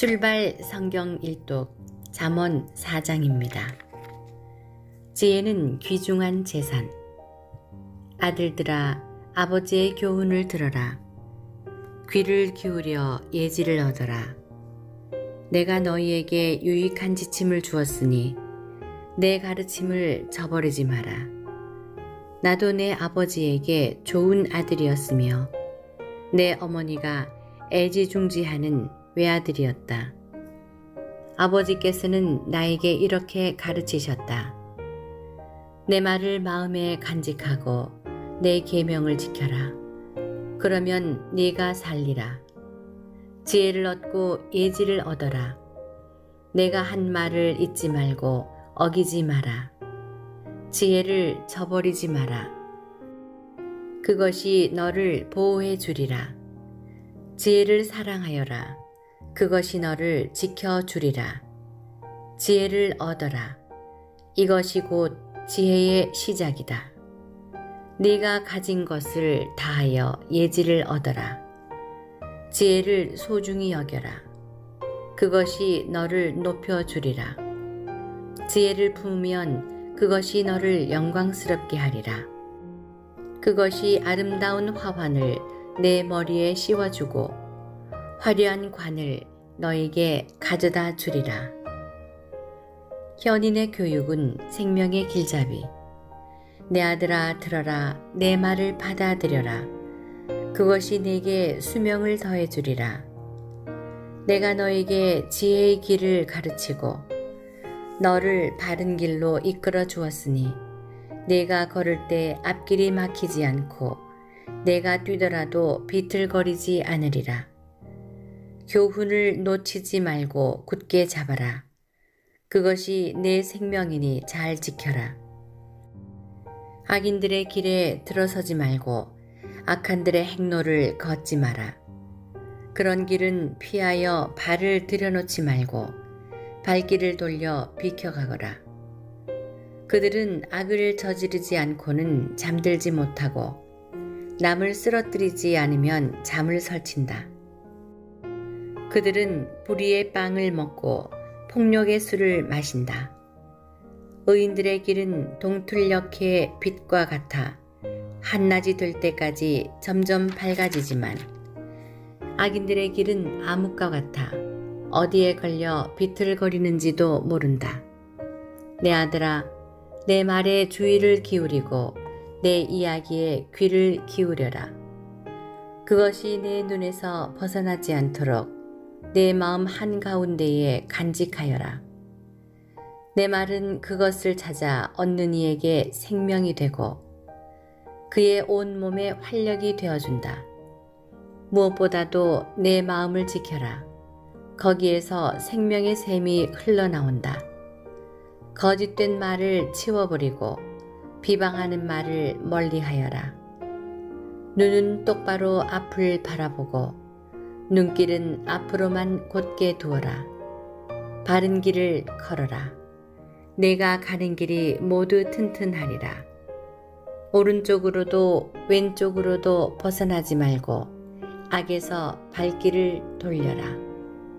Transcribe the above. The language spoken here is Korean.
출발 성경 일독 잠언 4장입니다. 지혜는 귀중한 재산. 아들들아 아버지의 교훈을 들어라. 귀를 기울여 예지를 얻어라. 내가 너희에게 유익한 지침을 주었으니 내 가르침을 저버리지 마라. 나도 내 아버지에게 좋은 아들이었으며 내 어머니가 애지중지하는 외아들이었다. 아버지께서는 나에게 이렇게 가르치셨다. 내 말을 마음에 간직하고 내 계명을 지켜라. 그러면 네가 살리라. 지혜를 얻고 예지를 얻어라. 내가 한 말을 잊지 말고 어기지 마라. 지혜를 저버리지 마라. 그것이 너를 보호해 주리라. 지혜를 사랑하여라. 그것이 너를 지켜 주리라. 지혜를 얻어라. 이것이 곧 지혜의 시작이다. 네가 가진 것을 다하여 예지를 얻어라. 지혜를 소중히 여겨라. 그것이 너를 높여 주리라. 지혜를 품으면 그것이 너를 영광스럽게 하리라. 그것이 아름다운 화환을 내 머리에 씌워주고 화려한 관을 너에게 가져다 주리라. 현인의 교육은 생명의 길잡이. 내 아들아 들어라 내 말을 받아들여라. 그것이 내게 수명을 더해 주리라. 내가 너에게 지혜의 길을 가르치고 너를 바른 길로 이끌어 주었으니 내가 걸을 때 앞길이 막히지 않고 내가 뛰더라도 비틀거리지 않으리라. 교훈을 놓치지 말고 굳게 잡아라. 그것이 내 생명이니 잘 지켜라. 악인들의 길에 들어서지 말고 악한들의 행로를 걷지 마라. 그런 길은 피하여 발을 들여놓지 말고 발길을 돌려 비켜가거라. 그들은 악을 저지르지 않고는 잠들지 못하고 남을 쓰러뜨리지 않으면 잠을 설친다. 그들은 불의의 빵을 먹고 폭력의 술을 마신다. 의인들의 길은 동틀녘의 빛과 같아 한낮이 될 때까지 점점 밝아지지만 악인들의 길은 암흑과 같아 어디에 걸려 비틀거리는지도 모른다. 내 아들아, 내 말에 주의를 기울이고 내 이야기에 귀를 기울여라. 그것이 내 눈에서 벗어나지 않도록 내 마음 한가운데에 간직하여라. 내 말은 그것을 찾아 얻는 이에게 생명이 되고 그의 온 몸에 활력이 되어준다. 무엇보다도 내 마음을 지켜라. 거기에서 생명의 샘이 흘러나온다. 거짓된 말을 치워버리고 비방하는 말을 멀리하여라. 눈은 똑바로 앞을 바라보고 눈길은 앞으로만 곧게 두어라. 바른 길을 걸어라. 내가 가는 길이 모두 튼튼하리라. 오른쪽으로도 왼쪽으로도 벗어나지 말고 악에서 발길을 돌려라.